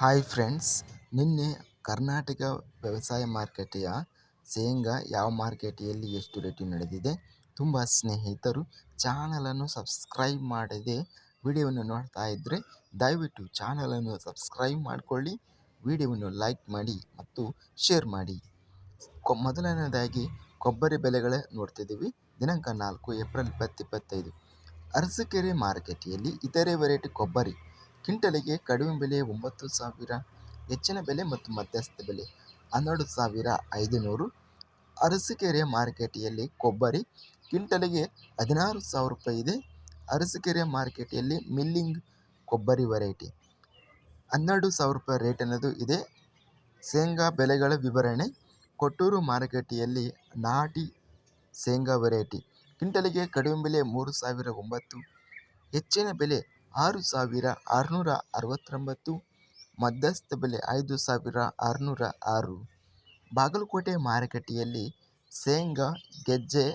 Hi friends ನಿನ್ನೆ ಕರ್ನಾಟಕ ವ್ಯವಸಾಯ ಮಾರುಕಟ್ಟೆಯ ಶೇಂಗಾ ಯಾವ ಮಾರುಕಟ್ಟೆಯಲ್ಲಿ ಎಷ್ಟು ರೇಟು ನಡೆದಿದೆ ತುಂಬ ಸ್ನೇಹಿತರು ಚಾನಲನ್ನು ಸಬ್ಸ್ಕ್ರೈಬ್ ಮಾಡದೆ ವಿಡಿಯೋವನ್ನು ನೋಡ್ತಾ ಇದ್ದರೆ ದಯವಿಟ್ಟು ಚಾನಲನ್ನು ಸಬ್ಸ್ಕ್ರೈಬ್ ಮಾಡಿಕೊಳ್ಳಿ ವಿಡಿಯೋವನ್ನು ಲೈಕ್ ಮಾಡಿ ಮತ್ತು ಶೇರ್ ಮಾಡಿ. ಕೊ ಮೊದಲನೇದಾಗಿ ಕೊಬ್ಬರಿ ಬೆಲೆಗಳೇ ನೋಡ್ತಿದ್ದೀವಿ. ದಿನಾಂಕ ನಾಲ್ಕು ಏಪ್ರಿಲ್ ಇಪ್ಪತ್ತು ಇಪ್ಪತ್ತೈದು. ಅರಸಕೆರೆ ಮಾರುಕಟ್ಟೆಯಲ್ಲಿ ಇತರೆ ವೆರೈಟಿ ಕೊಬ್ಬರಿ. ಕ್ವಿಂಟಲಿಗೆ ಕಡಿಮೆ ಬೆಲೆ ಒಂಬತ್ತು ಸಾವಿರ, ಹೆಚ್ಚಿನ ಬೆಲೆ ಮತ್ತು ಮಧ್ಯಸ್ಥ ಬೆಲೆ ಹನ್ನೆರಡು ಸಾವಿರ ಐದುನೂರು. ಅರಸಿಕೆರೆ ಮಾರುಕಟ್ಟೆಯಲ್ಲಿ ಕೊಬ್ಬರಿ ಕ್ವಿಂಟಲಿಗೆ ಹದಿನಾರು ಸಾವಿರ ರೂಪಾಯಿ ಇದೆ. ಅರಸೀಕೆರೆ ಮಾರುಕಟ್ಟೆಯಲ್ಲಿ ಮಿಲ್ಲಿಂಗ್ ಕೊಬ್ಬರಿ ವೆರೈಟಿ ಹನ್ನೆರಡು ಸಾವಿರ ರೂಪಾಯಿ ರೇಟ್ ಅನ್ನೋದು ಇದೆ. ಶೇಂಗಾ ಬೆಲೆಗಳ ವಿವರಣೆ, ಕೊಟ್ಟೂರು ಮಾರುಕಟ್ಟೆಯಲ್ಲಿ ನಾಟಿ ಶೇಂಗಾ ವೆರೈಟಿ ಕ್ವಿಂಟಲಿಗೆ ಕಡಿಮೆ ಬೆಲೆ ಮೂರು ಸಾವಿರ ಒಂಬತ್ತು, ಹೆಚ್ಚಿನ ಬೆಲೆ ಆರು ಸಾವಿರ ಆರುನೂರ ಅರವತ್ತೊಂಬತ್ತು, ಮಧ್ಯಸ್ಥ ಬೆಲೆ ಐದು ಸಾವಿರ ಆರುನೂರ ಆರು. ಬಾಗಲಕೋಟೆ ಮಾರುಕಟ್ಟೆಯಲ್ಲಿ ಶೇಂಗಾ, ಗೆಜ್ಜೆ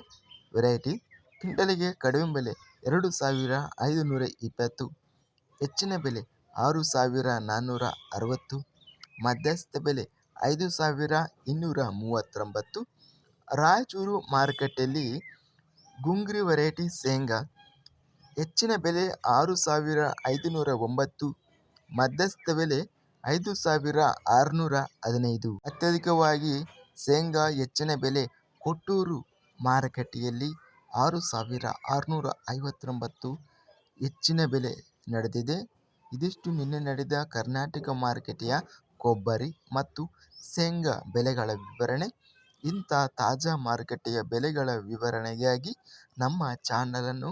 ವೆರೈಟಿ ಕ್ವಿಂಟಲಿಗೆ ಕಡಿಮೆ ಬೆಲೆ ಎರಡು ಸಾವಿರ ಐದುನೂರ ಇಪ್ಪತ್ತು, ಹೆಚ್ಚಿನ ಬೆಲೆ ಆರು ಸಾವಿರ ನಾನ್ನೂರ ಅರವತ್ತು, ಮಧ್ಯಸ್ಥ ಬೆಲೆ ಐದು ಸಾವಿರ ಇನ್ನೂರ ಮೂವತ್ತೊಂಬತ್ತು. ರಾಯಚೂರು ಮಾರುಕಟ್ಟೆಯಲ್ಲಿ ಗುಂಗ್ರಿ ವೆರೈಟಿ ಶೇಂಗಾ ಹೆಚ್ಚಿನ ಬೆಲೆ ಆರು ಸಾವಿರ ಐದುನೂರ ಒಂಬತ್ತು, ಮಧ್ಯಸ್ಥ ಬೆಲೆ ಐದು ಸಾವಿರ ಆರುನೂರ ಹದಿನೈದು. ಅತ್ಯಧಿಕವಾಗಿ ಶೇಂಗಾ ಹೆಚ್ಚಿನ ಬೆಲೆ ಕೊಟ್ಟೂರು ಮಾರುಕಟ್ಟೆಯಲ್ಲಿ ಆರು ಸಾವಿರ ಆರುನೂರ ಐವತ್ತೊಂಬತ್ತು ಹೆಚ್ಚಿನ ಬೆಲೆ ನಡೆದಿದೆ. ಇದಿಷ್ಟು ನಿನ್ನೆ ನಡೆದ ಕರ್ನಾಟಕ ಮಾರುಕಟ್ಟೆಯ ಕೊಬ್ಬರಿ ಮತ್ತು ಶೇಂಗಾ ಬೆಲೆಗಳ ವಿವರಣೆ. ಇಂಥ ತಾಜಾ ಮಾರುಕಟ್ಟೆಯ ಬೆಲೆಗಳ ವಿವರಣೆಗಾಗಿ ನಮ್ಮ ಚಾನಲನ್ನು